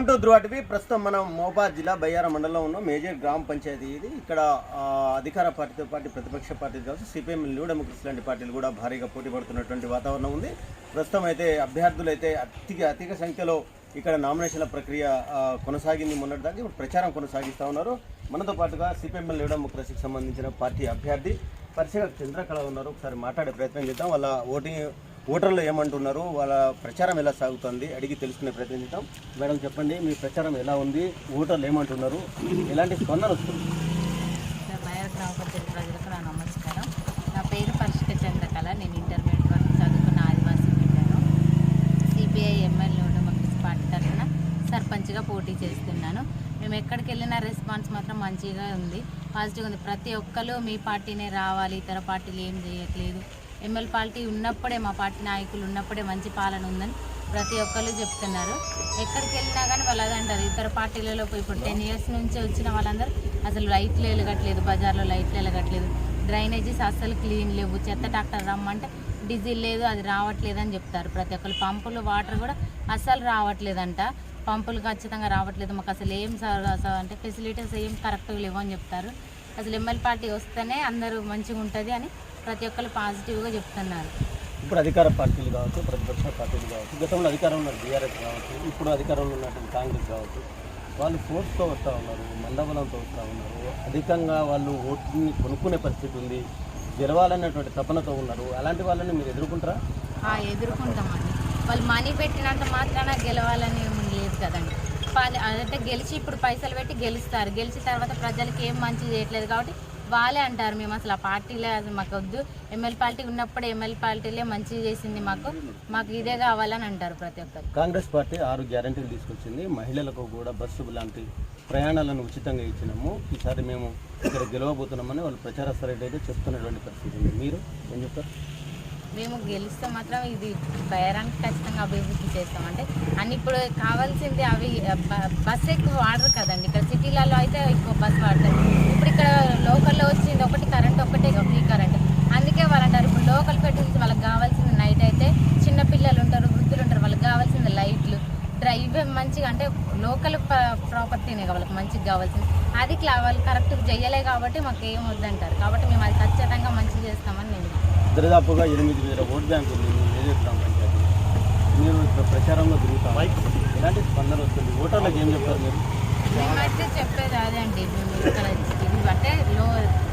Welcome to ధృవ ప్రస్తుతం మనం మోబాద్ జిల్లా బయ్యార మండలంలో ఉన్న. మేజర్ గ్రామ పంచాయతీ ఇది. ఇక్కడ అధికార పార్టీతో పాటు ప్రతిపక్ష పార్టీలు కావచ్చు సిపిఎం న్యూ లాంటి పార్టీలు కూడా భారీగా పోటీ పడుతున్నటువంటి వాతావరణం ఉంది. ప్రస్తుతం అయితే అభ్యర్థులు అయితే అతిగా అధిక సంఖ్యలో ఇక్కడ నామినేషన్ల ప్రక్రియ కొనసాగింది. మొన్నటి దాకా ఇప్పుడు ప్రచారం కొనసాగిస్తూ ఉన్నారు. మనతో పాటుగా సిపిఎం న్యూడెమోక్రసీకి సంబంధించిన పార్టీ అభ్యర్థి పరిచయ చంద్రకళ ఉన్నారు. ఒకసారి మాట్లాడే ప్రయత్నం చేద్దాం. వాళ్ళ ఓటింగ్ ఓటర్లు ఏమంటున్నారు వాళ్ళ ప్రచారం ఎలా సాగుతుంది అడిగి తెలుసుకునే ప్రయత్నం మేడం చెప్పండి మీ ప్రచారం ఎలా ఉంది? ఓటర్లు ఏమంటున్నారు? ఎలాంటి స్పందన వస్తుంది? బయట గ్రామ పంచాయతీ ప్రజలకు నా నమస్కారం. నా పేరు పరిష్క చంద్రకళ. నేను ఇంటర్మీడియట్ వరకు చదువుకున్న ఆదివాసీ బిడ్డను. సిపిఐ ఎమ్మెల్యే డెమోక్రసీ పార్టీ తరఫున సర్పంచ్గా పోటీ చేస్తున్నాను. మేము ఎక్కడికి వెళ్ళినా రెస్పాన్స్ మాత్రం మంచిగా ఉంది. పాజిటివ్ ఉంది. ప్రతి ఒక్కరు మీ పార్టీనే రావాలి ఇతర పార్టీలు ఏం చేయట్లేదు. ఎమ్మెల్యే పార్టీ ఉన్నప్పుడే మా పార్టీ నాయకులు ఉన్నప్పుడే మంచి పాలన ఉందని ప్రతి ఒక్కరు చెప్తున్నారు. ఎక్కడికి వెళ్ళినా కానీ వాళ్ళు అదే అంటారు. ఇతర పార్టీలలో పోయి ఇప్పుడు టెన్ ఇయర్స్ నుంచి వచ్చిన వాళ్ళందరూ అసలు లైట్లు వెలగట్లేదు బజార్లో లైట్లు వెలగట్లేదు డ్రైనేజీస్ అస్సలు క్లీన్ లేవు. చెత్త ట్రాక్టర్ రమ్మంటే డీజిల్ లేదు అది రావట్లేదు అని చెప్తారు. ప్రతి ఒక్కరు పంపులు వాటర్ కూడా అస్సలు రావట్లేదంట. పంపులు ఖచ్చితంగా రావట్లేదు. మాకు అసలు ఏం అంటే ఫెసిలిటీస్ ఏం కరెక్ట్గా లేవు అని చెప్తారు. అసలు ఎమ్మెల్యే పార్టీ వస్తేనే అందరూ మంచిగా ఉంటుంది అని ప్రతి ఒక్కరు పాజిటివ్గా చెప్తున్నారు. ఇప్పుడు అధికార పార్టీలు కావచ్చు ప్రతిపక్ష పార్టీలు కావచ్చు గతంలో అధికారంలో ఉన్న బీఆర్ఎస్ కావచ్చు ఇప్పుడు అధికారంలో ఉన్నటువంటి కాంగ్రెస్ కావచ్చు వాళ్ళు ఫోర్స్తో వస్తూ ఉన్నారు మందబలంతో వస్తూ ఉన్నారు. అధికంగా వాళ్ళు ఓటుని కొనుక్కునే పరిస్థితి ఉంది. గెలవాలనేటువంటి తపనతో ఉన్నారు. అలాంటి వాళ్ళని మీరు ఎదుర్కొంటారా? ఎదుర్కొంటామండి. వాళ్ళు మనీ పెట్టినంత మాత్రాన గెలవాలని లేదు కదండి. అంటే గెలిచి ఇప్పుడు పైసలు పెట్టి గెలుస్తారు. గెలిచిన తర్వాత ప్రజలకి ఏం మంచి చేయట్లేదు కాబట్టి వాళ్ళే అంటారు. మేము అసలు ఆ పార్టీలే అది మాకు వద్దు ఎమ్మెల్యే పార్టీ ఉన్నప్పుడు ఎమ్మెల్యే పార్టీలే మంచి చేసింది మాకు. మాకు ఇదే కావాలని అంటారు ప్రతి ఒక్కరు. కాంగ్రెస్ పార్టీ ఆరు గ్యారంటీలు తీసుకొచ్చింది. మహిళలకు కూడా బస్సు లాంటి ప్రయాణాలను ఉచితంగా ఇచ్చినాము. ఈసారి మేము ఇక్కడ గెలవబోతున్నామని వాళ్ళు ప్రచార స్థలం అయితే చెప్తున్నటువంటి పరిస్థితి ఉంది. మీరు ఏం చెప్తారు? మేము గెలిస్తే మాత్రం ఇది బయరానికి ఖచ్చితంగా అభివృద్ధి చేస్తాం. అంటే అన్ని ఇప్పుడు కావాల్సింది అవి బస్ ఎక్కువ వాడరు కదండి. ఇక్కడ సిటీలలో అయితే ఎక్కువ బస్ వాడతారు. ఇప్పుడు ఇక్కడ లోకల్లో వచ్చింది ఒకటి కరెంట్ ఒకటే ఫ్రీ కరెంట్. అందుకే వాళ్ళు అంటారు ఇప్పుడు లోకల్ పెట్టింది వాళ్ళకి కావాల్సింది నైట్ అయితే చిన్న పిల్లలు ఉంటారు వృద్ధులు ఉంటారు వాళ్ళకి కావాల్సింది లైట్లు డ్రైవ్ మంచిగా అంటే లోకల్ ప్రాపర్టీనే వాళ్ళకి మంచిగా కావాల్సింది. అది క్లా వాళ్ళు కరెక్ట్గా చేయలే కాబట్టి మాకు ఏం వద్దంటారు. కాబట్టి మేము అది ఖచ్చితంగా మంచిగా చేస్తామని నేను దరిదాపుగా ఎనిమిది వేల ఓట్ బ్యాంక్ గ్రామ పంచాయతీ మీరు ఇక్కడ ప్రచారంలో తిరుగుతాం ఎలాంటి స్పందన వస్తుంది? ఓటర్లకు ఏం చెప్తారు మీరు? మేమైతే చెప్పేది అదే అండి మేము ఇక్కడ ఇది అంటే లో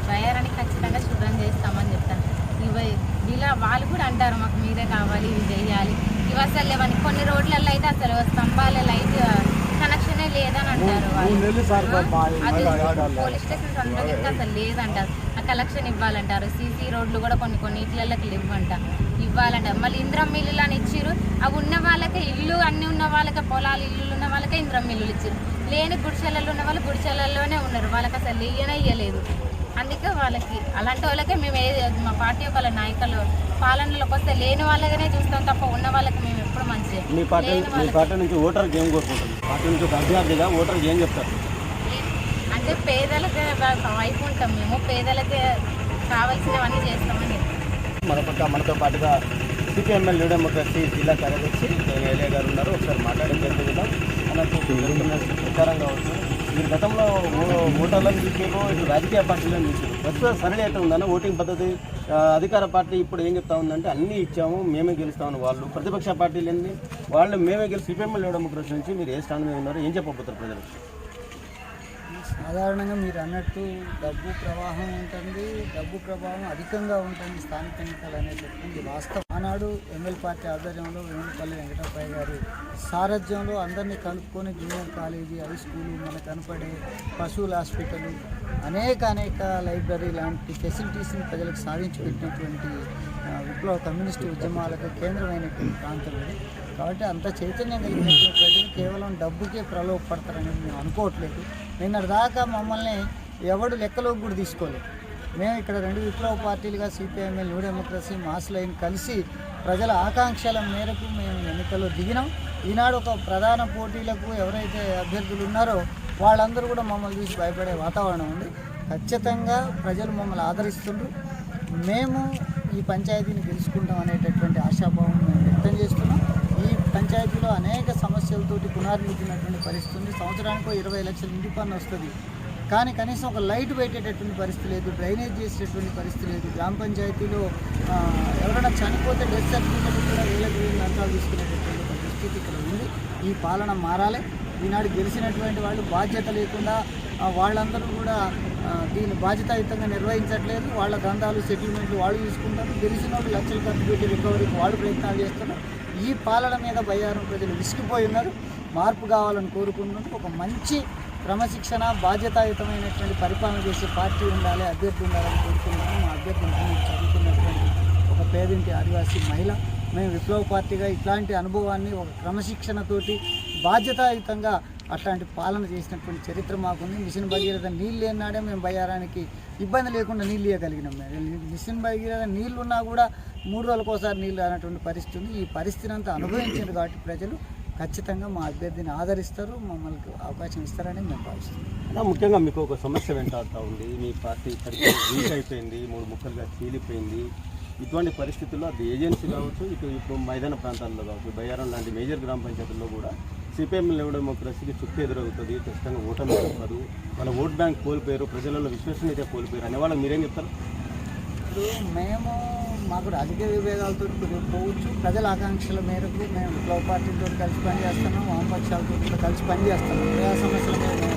ప్రయారానికి ఖచ్చితంగా శుభ్రం చేస్తామని చెప్తాను. ఇవి ఇలా వాళ్ళు కూడా అంటారు మాకు మీరే కావాలి ఇవి చేయాలి. ఇవి అసలు లేవని. కొన్ని రోడ్లలో అయితే అసలు స్తంభాల లైట్ కనెక్షనే లేదని అంటారు వాళ్ళు. అది పోలీస్ స్టేషన్ అసలు లేదంటారు. కలెక్షన్ ఇవ్వాలంటారు. సీసీ రోడ్లు కూడా కొన్ని కొన్ని ఇట్లకి ఇవ్వంట ఇవ్వాలంట. మళ్ళీ ఇంద్రం మిల్లులు అని ఇచ్చిర్రు. అవి ఉన్న వాళ్ళకే ఇల్లు అన్ని ఉన్న వాళ్ళకే పొలాలు ఇల్లులు ఉన్న వాళ్ళకే ఇంద్రం మిల్లులు ఇచ్చారు లేని గుడిసెలలో ఉన్న వాళ్ళు గుడిసెలలోనే ఉన్నారు. వాళ్ళకి అసలు ఇయ్యనే ఇయ్యలేదు. అందుకే వాళ్ళకి అలాంటి వాళ్ళకే మేము ఏ మా పార్టీ యొక్క నాయకులు పాలనలోకి వస్తే లేని వాళ్ళగానే చూస్తాం తప్ప ఉన్న వాళ్ళకి మేము ఎప్పుడు మంచి మీ పార్టీ మీ పార్టీ నుంచి ఓటర్కి ఏం పార్టీ నుంచి అభ్యర్థిగా ఓటర్కి ఏం చెప్తారు? అయితే పేదలకి వైపు ఉంటాం మేము. పేదలకి కావాల్సినవన్నీ చేస్తామని చెప్తాం. మరొక మనతో పాటుగా సిపిఎంఎల్ న్యూ డెమోక్రసీ జిల్లా కార్యదర్శి ఏలియా గారు ఉన్నారు. ఒకసారి మాట్లాడే ప్రయత్నం మనకు జరుగుతున్న ప్రచారం మీరు గతంలో ఓటర్లను చూసారు ఇటు రాజకీయ పార్టీలను చూసారు ప్రస్తుతం సరళి అయితే ఉందన్న ఓటింగ్ పద్ధతి అధికార పార్టీ ఇప్పుడు ఏం చెప్తా ఉందంటే అన్నీ ఇచ్చాము మేమే గెలుస్తామని వాళ్ళు ప్రతిపక్ష పార్టీలు ఏంటి వాళ్ళు మేమే గెలిచి సిపిఎంఎల్ న్యూ డెమోక్రసీ నుంచి మీరు ఏ స్థానం మీద ఉన్నారు? ఏం చెప్పబోతారు ప్రజలు? సాధారణంగా మీరు అన్నట్టు డబ్బు ప్రవాహం ఉంటుంది డబ్బు ప్రభావం అధికంగా ఉంటుంది స్థానిక ఎన్నికలు అనేటటువంటి వాస్తవం. ఆనాడు ఎమ్మెల్యే పార్టీ ఆధ్వర్యంలో వేణుపల్లి వెంకటప్పయ్య గారి సారథ్యంలో అందరినీ కలుపుకొని జూనియర్ కాలేజీ హై స్కూలు మనకు కనపడే పశువుల హాస్పిటల్ అనేక అనేక లైబ్రరీ లాంటి ఫెసిలిటీస్ని ప్రజలకు సాధించి పెట్టినటువంటి విప్లవ కమ్యూనిస్టు ఉద్యమాలకు కేంద్రమైనటువంటి ప్రాంతం ఇది. కాబట్టి అంత చైతన్యం కలిగినటువంటి ప్రజలు కేవలం డబ్బుకే ప్రలోభపడతారని మేము అనుకోవట్లేదు. నిన్నటి దాకా మమ్మల్ని ఎవడు లెక్కలోకి కూడా తీసుకోలేదు. మేము ఇక్కడ రెండు విప్లవ పార్టీలుగా CPIML New Democracy Mass Line కలిసి ప్రజల ఆకాంక్షల మేరకు మేము ఎన్నికల్లో దిగినాం. ఈనాడు ఒక ప్రధాన పోటీలకు ఎవరైతే అభ్యర్థులు ఉన్నారో వాళ్ళందరూ కూడా మమ్మల్ని చూసి భయపడే వాతావరణం ఉంది. ఖచ్చితంగా ప్రజలు మమ్మల్ని ఆదరిస్తుండ్రు. మేము ఈ పంచాయతీని గెలుచుకుంటాం అనేటటువంటి ఆశాభావం మేము వ్యక్తం చేస్తున్నాం. పంచాయతీలో అనేక సమస్యలతోటి పునర్మించినటువంటి పరిస్థితి ఉంది. సంవత్సరానికి ఇరవై లక్షల ఇంటి పన్ను వస్తుంది. కానీ కనీసం ఒక లైట్ పెట్టేటటువంటి పరిస్థితి లేదు డ్రైనేజ్ చేసేటటువంటి పరిస్థితి లేదు. గ్రామ పంచాయతీలో ఎవరైనా చనిపోతే డెత్ సర్టిఫికేట్ కూడా వేలకు వేలు లంచాలు తీసుకునేటటువంటి పరిస్థితి ఇక్కడ ఉంది. ఈ పాలన మారాలి. ఈనాడు గెలిచినటువంటి వాళ్ళు బాధ్యత లేకుండా వాళ్ళందరూ కూడా దీన్ని బాధ్యతాయుతంగా నిర్వహించట్లేదు. వాళ్ళ దందాలు సెటిల్మెంట్లు వాళ్ళు తీసుకుంటారు. గెలిచిన వాళ్ళు లక్షలు ఖర్చు పెట్టి రికవరీకి వాళ్ళు ప్రయత్నాలు చేస్తున్నారు. ఈ పాలన మీద బయ్యారం ప్రజలు విసిగిపోయి ఉన్నారు. మార్పు కావాలని కోరుకుంటున్నారు. ఒక మంచి క్రమశిక్షణ బాధ్యతాయుతమైనటువంటి పరిపాలన చేసే పార్టీ ఉండాలి అభ్యర్థి ఉండాలని కోరుకున్నాను మా అభ్యర్థి చదువుకున్నటువంటి ఒక పేదింటి ఆదివాసీ మహిళ. మేము విప్లవ పార్టీగా ఇట్లాంటి అనుభవాన్ని ఒక క్రమశిక్షణతోటి బాధ్యతాయుతంగా అట్లాంటి పాలన చేసినటువంటి చరిత్ర మాకుంది. మిషన్ భగీరథ నీళ్ళు లేనాడే మేము బయ్యారానికి ఇబ్బంది లేకుండా నీళ్ళు ఇవ్వగలిగినాం మిషన్ భగీరథ నీళ్ళు ఉన్నా కూడా మూడు రోజులకు ఒకసారి నీళ్ళు అనేటువంటి పరిస్థితి ఉంది. ఈ పరిస్థితిని అంతా అనుభవించారు కాబట్టి ప్రజలు ఖచ్చితంగా మా అభ్యర్థిని ఆదరిస్తారు. మమ్మల్ని అవకాశం ఇస్తారని మేము భావిస్తున్నాం. ముఖ్యంగా మీకు ఒక సమస్య వెంటాడుతూ ఉంది. మీ పార్టీ ఇప్పటికీ వీక్ అయిపోయింది. మూడు ముక్కలుగా చీలిపోయింది. ఇటువంటి పరిస్థితుల్లో అది ఏజెన్సీ కావచ్చు ఇటు ఇప్పుడు మైదాన ప్రాంతాల్లో కావచ్చు బయ్యారం లాంటి మేజర్ గ్రామ పంచాయతీల్లో కూడా సిపిఎం లెవెల్ డెమోక్రసీకి చుట్టూ ఎదురవుతుంది ఖచ్చితంగా ఓటమి తప్పదు వాళ్ళ ఓట్ బ్యాంక్ కోల్పోయారు ప్రజలలో విశ్వసనీయత కోల్పోయారు అనే వాళ్ళకి మీరేం చెప్తారు? ఇప్పుడు మేము మాకు రాజకీయ విభేదాలతో పోవచ్చు. ప్రజల ఆకాంక్షల మేరకు మేము విప్లవ పార్టీతో కలిసి పనిచేస్తున్నాం వామపక్షాలతో కూడా కలిసి పనిచేస్తున్నాం. ప్రజా సమస్యల మీద మేము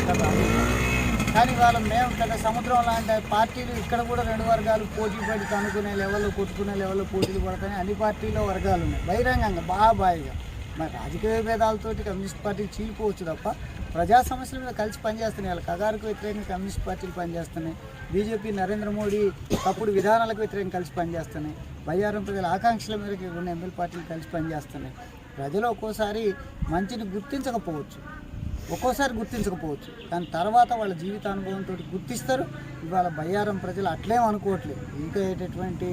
కానీ వాళ్ళ మేము పెద్ద సముద్రం లాంటి పార్టీలు ఇక్కడ కూడా రెండు వర్గాలు పోటీ పడి కనుక్కునే లెవెల్లో కొట్టుకునే లెవెల్లో పోటీలు పడతాయి. అన్ని పార్టీలో వర్గాలు ఉన్నాయి. బహిరంగంగా బాగా బాయిగా మరి రాజకీయ భేదాలతోటి కమ్యూనిస్ట్ పార్టీలు చీలిపోవచ్చు తప్ప ప్రజా సమస్యల మీద కలిసి పనిచేస్తున్నాయి. వాళ్ళ కగారుకు వ్యతిరేకంగా కమ్యూనిస్ట్ పార్టీలు పనిచేస్తున్నాయి. బీజేపీ నరేంద్ర మోడీ తప్పుడు విధానాలకు వ్యతిరేకంగా కలిసి పనిచేస్తున్నాయి. బయ్యారం ప్రజల ఆకాంక్షల మేరకు ఉన్న ఎమ్మెల్యే పార్టీలు కలిసి పనిచేస్తున్నాయి. ప్రజలు ఒక్కోసారి మంచిని గుర్తించకపోవచ్చు. ఒక్కోసారి గుర్తించకపోవచ్చు. కానీ తర్వాత వాళ్ళ జీవితానుభవంతో గుర్తిస్తారు. ఇవాళ బయ్యారం ప్రజలు అట్లేం అనుకోవట్లేదు. ఇంకా అయ్యేటటువంటి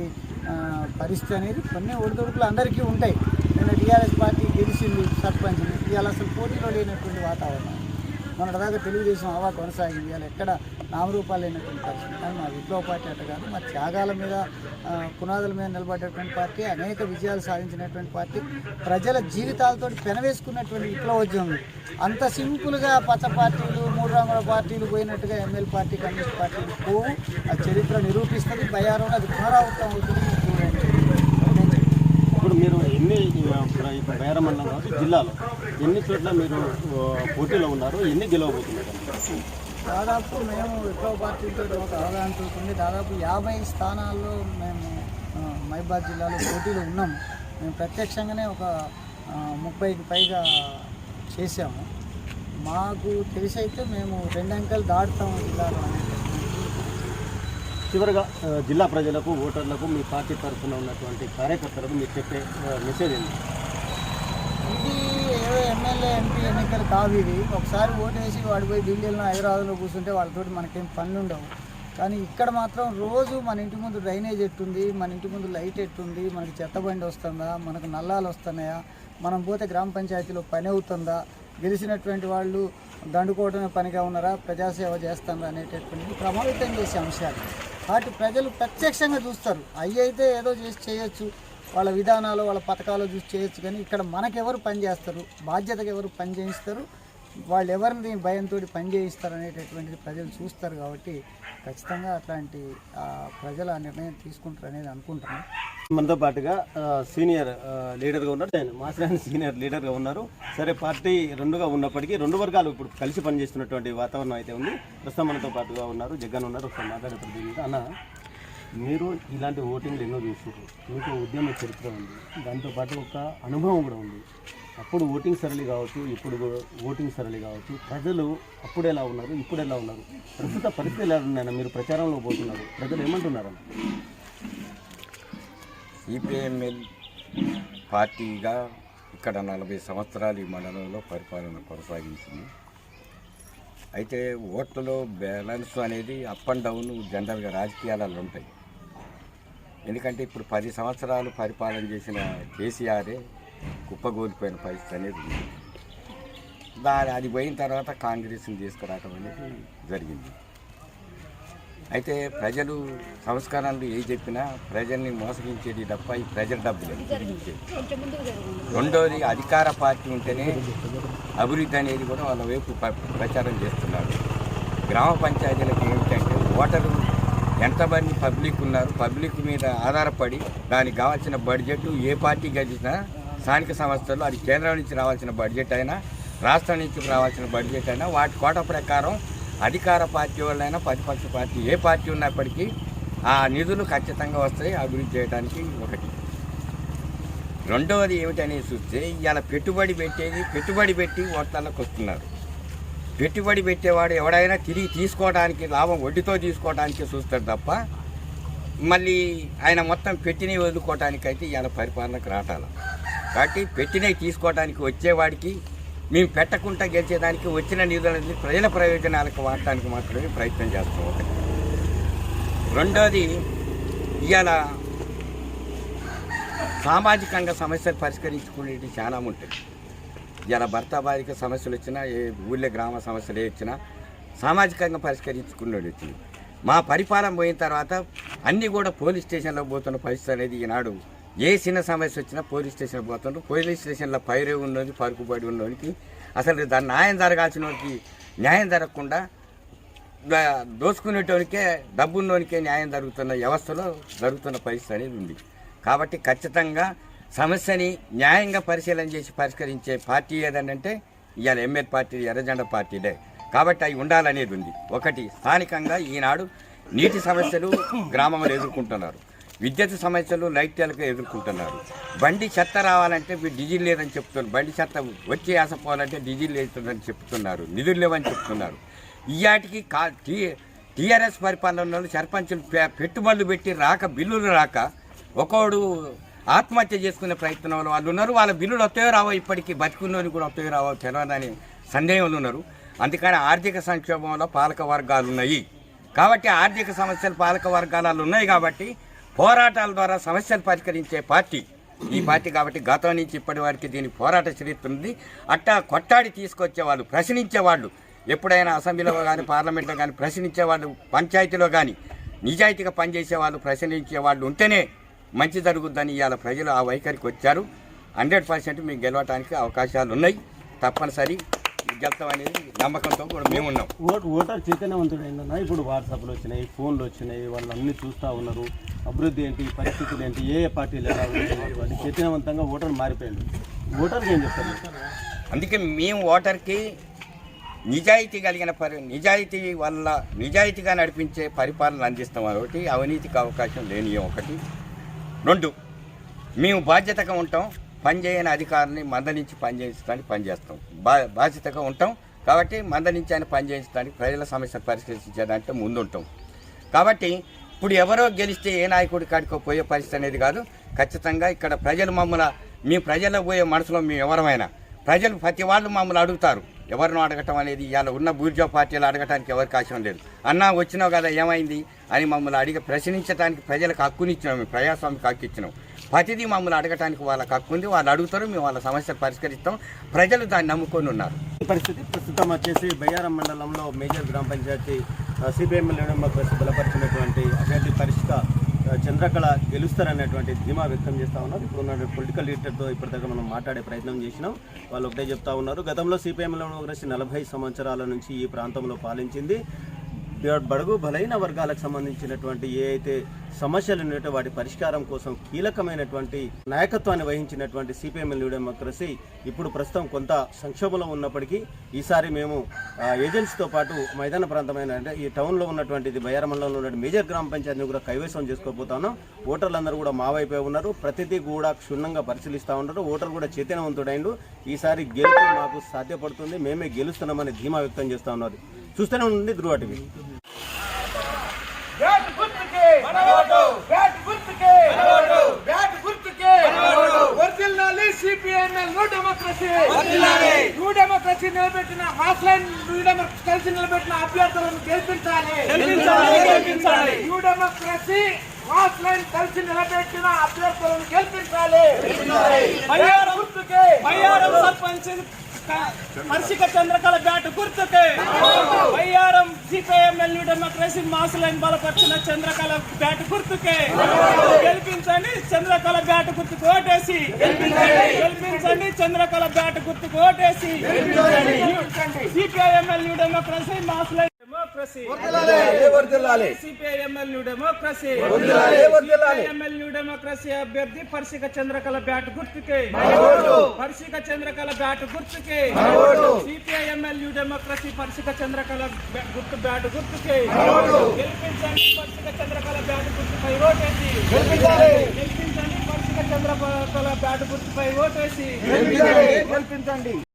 పరిస్థితి అనేది కొన్ని ఒడిదొడుకులు అందరికీ ఉంటాయి. నిన్న టీఆర్ఎస్ పార్టీ గెలిచింది సర్పంచ్ని ఇవాళ అసలు పోటీలో లేనటువంటి వాతావరణం. మొన్నటిదాకా తెలుగుదేశం హవా కొనసాగింది. ఇవాళ ఎక్కడ నామరూపాలు లేనటువంటి పరిస్థితి. కానీ మా విప్లవ పార్టీ అట్ట కాదు మా త్యాగాల మీద పునాదుల మీద నిలబడేటువంటి పార్టీ అనేక విజయాలు సాధించినటువంటి పార్టీ ప్రజల జీవితాలతో పెనవేసుకున్నటువంటి విప్లవోద్యమం. అంత సింపుల్గా పచ్చ పార్టీలు మూడు రంగుల పార్టీలు పోయినట్టుగా ఎమ్మెల్యే పార్టీ కమ్యూనిస్ట్ పార్టీలు పోవు. ఆ చరిత్ర నిరూపిస్తుంది. బయారంలో అది పునరావృతం అవుతుంది. ఇప్పుడు మీరు ఎన్ని ఇప్పుడు ఇప్పుడు బయ్యారం జిల్లాలో ఎన్ని చోట్ల మీరు పోటీలో ఉన్నారు ఎన్ని గెలవబోతున్నారు? దాదాపు మేము విప్లవ పార్టీతో ఒక అవగాహన దాదాపు యాభై స్థానాల్లో మేము మహిబాద్ జిల్లాలో పోటీలో ఉన్నాము. మేము ప్రత్యక్షంగానే ఒక ముప్పైకి పైగా చేసాము మాకు తెలిసి అయితే మేము రెండు అంకెలు దాటుతాము జిల్లాలో అనేది చివరిగా జిల్లా ప్రజలకు ఓటర్లకు మీ పార్టీ తరఫున ఉన్నటువంటి కార్యకర్తలకు మీరు చెప్పే మెసేజ్ ఏంటి? ఇది ఏదో ఎమ్మెల్యే ఎంపీ ఎన్నికలు కావు ఇవి. ఒకసారి ఓటు వేసి వాడు పోయి ఢిల్లీలో హైదరాబాద్లో కూర్చుంటే వాళ్ళతోటి మనకేం పనులు ఉండవు కానీ ఇక్కడ మాత్రం రోజు మన ఇంటి ముందు డ్రైనేజ్ ఎట్టుంది మన ఇంటి ముందు లైట్ ఎట్టుంది మనకి చెత్త బండి వస్తుందా మనకు నల్లాలు వస్తున్నాయా మనం పోతే గ్రామ పంచాయతీలో పని అవుతుందా గెలిచినటువంటి వాళ్ళు దండుకోవడమే పనిగా ఉన్నారా? ప్రజాసేవ చేస్తారా అనేటటువంటి ప్రభావితం చేసే అంశాలు. వాటి ప్రజలు ప్రత్యక్షంగా చూస్తారు. అవి అయితే ఏదో చేసి చేయొచ్చు. వాళ్ళ విధానాలు వాళ్ళ పథకాలు చూసి చేయొచ్చు. కానీ ఇక్కడ మనకెవరు పనిచేస్తారు బాధ్యతగా ఎవరు పని చేయిస్తారు? వాళ్ళు ఎవరిని భయంతో పని చేయిస్తారు అనేటటువంటిది ప్రజలు చూస్తారు కాబట్టి ఖచ్చితంగా అట్లాంటి ప్రజల ప్రజలు ఆ నిర్ణయం తీసుకుంటారు అనేది అనుకుంటున్నాను మనతో పాటుగా సీనియర్ లీడర్గా ఉన్నారు. ఆయన మాసిరాని సీనియర్ లీడర్గా ఉన్నారు. సరే పార్టీ రెండుగా ఉన్నప్పటికీ రెండు వర్గాలు ఇప్పుడు కలిసి పనిచేస్తున్నటువంటి వాతావరణం అయితే ఉంది. ప్రస్తుతం మనతో పాటుగా ఉన్నారు జగన్ ఉన్నారు ఒకసారి మాట్లాడే ప్రతినిధి అన్న మీరు ఇలాంటి ఓటింగ్లు ఎన్నో చూసారు మీకు ఉద్యమ చరిత్ర ఉంది. దాంతోపాటు ఒక అనుభవం కూడా ఉంది. అప్పుడు ఓటింగ్ సరళి కావచ్చు ఇప్పుడు ఓటింగ్ సరళి కావచ్చు ప్రజలు అప్పుడు ఎలా ఉన్నారు ఇప్పుడు ఎలా ఉన్నారు ప్రస్తుత పరిస్థితి ఎలా ఉన్నాయన్న మీరు ప్రచారంలో పోతున్నారు. ప్రజలు ఏమంటున్నారన్న? సిపిఎంఎల్ పార్టీగా ఇక్కడ నలభై సంవత్సరాలు ఈ మండలంలో పరిపాలన కొనసాగించింది. అయితే ఓట్లలో బ్యాలెన్స్ అనేది అప్ అండ్ డౌన్ జనరల్గా రాజకీయాలలో ఉంటాయి. ఎందుకంటే ఇప్పుడు పది సంవత్సరాలు పరిపాలన చేసిన కేసీఆరే కుప్పగోలిపోయిన పరిస్థితి అనేది ఉంది. దాని అది పోయిన తర్వాత కాంగ్రెస్ని తీసుకురావటం అనేది జరిగింది. అయితే ప్రజలు సంస్కరణలు ఏ చెప్పినా ప్రజల్ని మోసగించేది తప్ప ఈ ప్రజల డబ్బులు. తిరిగించేది రెండోది అధికార పార్టీ ఉంటేనే అభివృద్ధి అనేది కూడా వాళ్ళ వైపు ప్రచారం చేస్తున్నారు. గ్రామ పంచాయతీలకు ఏమిటంటే ఓటరు ఎంతమంది పబ్లిక్ ఉన్నారు పబ్లిక్ మీద ఆధారపడి దానికి కావాల్సిన బడ్జెట్ ఏ పార్టీ గెలిచినా స్థానిక సంస్థలు అది కేంద్రం నుంచి రావాల్సిన బడ్జెట్ అయినా రాష్ట్రం నుంచి రావాల్సిన బడ్జెట్ అయినా వాటి కోట ప్రకారం అధికార పార్టీ వాళ్ళైనా ప్రతిపక్ష పార్టీ ఏ పార్టీ ఉన్నప్పటికీ ఆ నిధులు ఖచ్చితంగా వస్తాయి అభివృద్ధి చేయడానికి ఒకటి. రెండవది ఏమిటనేది చూస్తే ఇవాళ పెట్టుబడి పెట్టేది పెట్టుబడి పెట్టి ఓట్లలోకి వస్తున్నారు. పెట్టుబడి పెట్టేవాడు ఎవడైనా తిరిగి తీసుకోవడానికి లాభం వడ్డీతో తీసుకోవడానికి చూస్తాడు తప్ప మళ్ళీ ఆయన మొత్తం పెట్టినవి వదులుకోవడానికైతే ఇవాళ పరిపాలనకు రాటాల. కాబట్టి పెట్టినవి తీసుకోవడానికి వచ్చేవాడికి మేము పెట్టకుండా గెలిచేదానికి వచ్చిన నిధులని ప్రజల ప్రయోజనాలకు వాడటానికి మాత్రమే ప్రయత్నం చేస్తాం ఒకటి. రెండోది ఇవాళ సామాజికంగా సమస్యలు పరిష్కరించుకునేవి చాలా ఉంటుంది ఇలా భర్త భార్యకి సమస్యలు వచ్చినా ఏ ఊళ్ళో గ్రామ సమస్యలు ఏ వచ్చినా సామాజికంగా పరిష్కరించుకునేవి వచ్చింది మా పరిపాలన పోయిన తర్వాత అన్నీ కూడా పోలీస్ స్టేషన్లో పోతున్న పరిస్థితి అనేది ఈనాడు ఏ చిన్న సమస్య వచ్చినా పోలీస్ స్టేషన్ పోతుండ్రు. పోలీస్ స్టేషన్లో పైరే ఉన్నది పరుకుబడి ఉన్నోనికి అసలు దాని న్యాయం జరగాల్సిన వాడికి న్యాయం జరగకుండా దోచుకునేటోనికే డబ్బున్నోనికే న్యాయం జరుగుతున్న వ్యవస్థలో జరుగుతున్న పరిస్థితి అనేది ఉంది. కాబట్టి ఖచ్చితంగా సమస్యని న్యాయంగా పరిశీలన చేసి పరిష్కరించే పార్టీ ఏదనంటే ఇవాళ ఎంఎల్ పార్టీ ఎర్రజెండా పార్టీలే. కాబట్టి అవి ఉండాలనేది ఉంది. ఒకటి స్థానికంగా ఈనాడు నీటి సమస్యలు గ్రామంలో ఎదుర్కొంటున్నారు. విద్యుత్ సమస్యలు లైట్లకు ఎదుర్కొంటున్నారు. బండి చెత్త రావాలంటే మీరు డీజిల్ లేదని చెప్తున్నారు. బండి చెత్త వచ్చి ఆసపోవాలంటే డీజిల్ లేదని చెప్తున్నారు. నిధులు లేవని చెప్తున్నారు. ఇయాటికి కా టీ టీఆర్ఎస్ పరిపాలనలో సర్పంచులు పె- పెట్టుబడులు పెట్టి రాక బిల్లులు రాక ఒకడు ఆత్మహత్య చేసుకునే ప్రయత్నంలో వాళ్ళు ఉన్నారు. వాళ్ళ బిల్లులు వస్తాయో రావో ఇప్పటికీ బతికున్నోని కూడా వస్తాయో రావో తెలియదని సందేహంలో ఉన్నారు. అందుకని ఆర్థిక సంక్షోభంలో పాలక వర్గాలు ఉన్నాయి. కాబట్టి ఆర్థిక సమస్యలు పాలక వర్గాలలో ఉన్నాయి కాబట్టి పోరాటాల ద్వారా సమస్యను పరిష్కరించే పార్టీ. ఈ పార్టీ కాబట్టి గతం నుంచి ఇప్పటి వరకు దీని పోరాట చరిత్ర ఉంది. అట్టా కొట్టాడి తీసుకొచ్చేవాళ్ళు ప్రశ్నించేవాళ్ళు ప్రశ్నించే వాళ్ళు ఎప్పుడైనా అసెంబ్లీలో కానీ పార్లమెంట్లో కానీ ప్రశ్నించేవాళ్ళు పంచాయతీలో కానీ నిజాయితీగా పనిచేసే వాళ్ళు ప్రశ్నించే వాళ్ళు ఉంటేనే మంచి జరుగుద్దని ఇవాళ ప్రజలు ఆ వైఖరికి వచ్చారు. హండ్రెడ్ పర్సెంట్ మీకు గెలవడానికి అవకాశాలు ఉన్నాయి తప్పనిసరి. గెలుతాం అనేది నమ్మకంతో కూడా మేమున్నాం ఓట్ ఓటర్ చైతన్యవంతుడైందన్న? ఇప్పుడు వాట్సాప్లు వచ్చినాయి ఫోన్లు వచ్చినాయి వాళ్ళు అన్ని చూస్తూ ఉన్నారు. అభివృద్ధి ఏంటి పరిస్థితులు ఏంటి ఏ ఏ పార్టీలు ఎలా ఉన్నాయి చైతన్యవంతంగా ఓటర్ మారిపోయింది ఓటర్కి ఏం చెప్తారు? అందుకే మేము ఓటర్కి నిజాయితీ కలిగిన పరి నిజాయితీ వల్ల నిజాయితీగా నడిపించే పరిపాలన అందిస్తాం ఒకటి అవినీతికి అవకాశం లేని ఒకటి. రెండు మేము బాధ్యతగా ఉంటాం. పనిచేయని అధికారిని మందలించి పనిచేయించడానికి పనిచేస్తాం. బా బాధ్యతగా ఉంటాం. కాబట్టి మందలించి ఆయన పనిచేయించడానికి ప్రజల సమస్యను పరిష్కరించడానికి ముందుంటాం. కాబట్టి ఇప్పుడు ఎవరో గెలిస్తే ఏ నాయకుడి కాడికో పోయే పరిస్థితి అనేది కాదు. ఖచ్చితంగా ఇక్కడ ప్రజలు మమ్మల్ని మీ ప్రజల్లో పోయే మనసులో మేము ఎవరమైనా ప్రజలు ప్రతి వాళ్ళు మమ్మల్ని అడుగుతారు. ఎవరినో అడగటం అనేది ఇవాళ ఉన్న బూర్జా పార్టీలు అడగటానికి ఎవరికి అవసరం లేదు. అన్నా వచ్చినావు కదా ఏమైంది అని మమ్మల్ని అడిగి ప్రశ్నించడానికి ప్రజలకు హక్కునిచ్చినాం మేము ప్రజాస్వామికి హక్కు ఇచ్చినాం. ప్రతిదీ మమ్మల్ని అడగటానికి వాళ్ళకి హక్కు ఉంది. వాళ్ళు అడుగుతారు మేము వాళ్ళ సమస్యలు పరిష్కరిస్తాం. ప్రజలు దాన్ని నమ్ముకొని ఉన్నారు. ఈ పరిస్థితి ప్రస్తుతం వచ్చేసి బయ్యారం మండలంలో మేజర్ గ్రామ పంచాయతీ సిపిఎం బలపరిచినటువంటి అభ్యర్థి పరిష్క చంద్రకళ గెలుస్తారనేటువంటి ధీమా వ్యక్తం చేస్తా ఉన్నారు. ఇప్పుడు ఉన్న పొలిటికల్ లీడర్తో ఇప్పటిదాకా మనం మాట్లాడే ప్రయత్నం చేసినాం. వాళ్ళు ఒకటే చెప్తా ఉన్నారు. గతంలో సిపిఎంలో కలిసి నలభై సంవత్సరాల నుంచి ఈ ప్రాంతంలో పాలించింది. బడుగు బలైన వర్గాలకు సంబంధించినటువంటి ఏ అయితే సమస్యలు ఉన్నాయో వాటి పరిష్కారం కోసం కీలకమైనటువంటి నాయకత్వాన్ని వహించినటువంటి సిపిఎం న్యూ డెమోక్రసీ ఇప్పుడు ప్రస్తుతం కొంత సంక్షోభంలో ఉన్నప్పటికీ ఈసారి మేము ఏజెన్సీతో పాటు మైదాన ప్రాంతమైన అంటే ఈ టౌన్లో ఉన్నటువంటి ఇది బయ్యార మండలంలో ఉన్నటువంటి మేజర్ గ్రామ పంచాయతీని కూడా కైవసం చేసుకోబోతున్నాం ఓటర్లందరూ కూడా మా వైపే ఉన్నారు. ప్రతిదీ కూడా క్షుణ్ణంగా పరిశీలిస్తూ ఉన్నారు ఓటర్ కూడా చైతన్యవంతుడైండు. ఈసారి గెలుపు మాకు సాధ్యపడుతుంది. మేమే గెలుస్తున్నామని ధీమా వ్యక్తం చేస్తూ ఉన్నారు. చూస్తూనే ఉండండి ధృవ టీవీ. న్యూ డెమోక్రసీ నిలబెట్టిన న్యూ డెమోక్రసీ నిలబెట్టిన అభ్యర్థులను గెలిపించాలి! న్యూ డెమోక్రసీ కలిసి నిలబెట్టిన అభ్యర్థులను గెలిపించాలి! గుర్తుకే! సర్పంచ్ హర్షిక చంద్రకళ బ్యాట్ గుర్తుకే. వైఆర్ఎం సిపిఐఎంఎల్ డెమోక్రసీ మాసులను బలపరిచిన చంద్రకళ బ్యాట్ గుర్తుకే. గెలిపించండి చంద్రకళ బ్యాట్ గుర్తుకు ఓటేసి. గెలిపించండి చంద్రకళ బ్యాట్ గుర్తుకు ఓటేసి. CPIML Democracy Mass Line Democracy CPIML Democracy CPIML Democracy అభ్యర్థి పర్షిక చంద్రకళ బ్యాట్ గుర్తుకే. పర్షిక చంద్రకళ బ్యాట్ గుర్తుకే. సిపిఐఎంఎల్ డెమోక్రసీ పర్షిక చంద్రకళ గుర్తు బ్యాట్ గుర్తుకే. గెలిపించండి పర్షిక చంద్రకళ బ్యాట్ గుర్తుపై ఓటేసి. గెలిపించండి పర్షిక చంద్రకళ బ్యాట్ గుర్తుపై ఓటేసి. గెలిపించండి.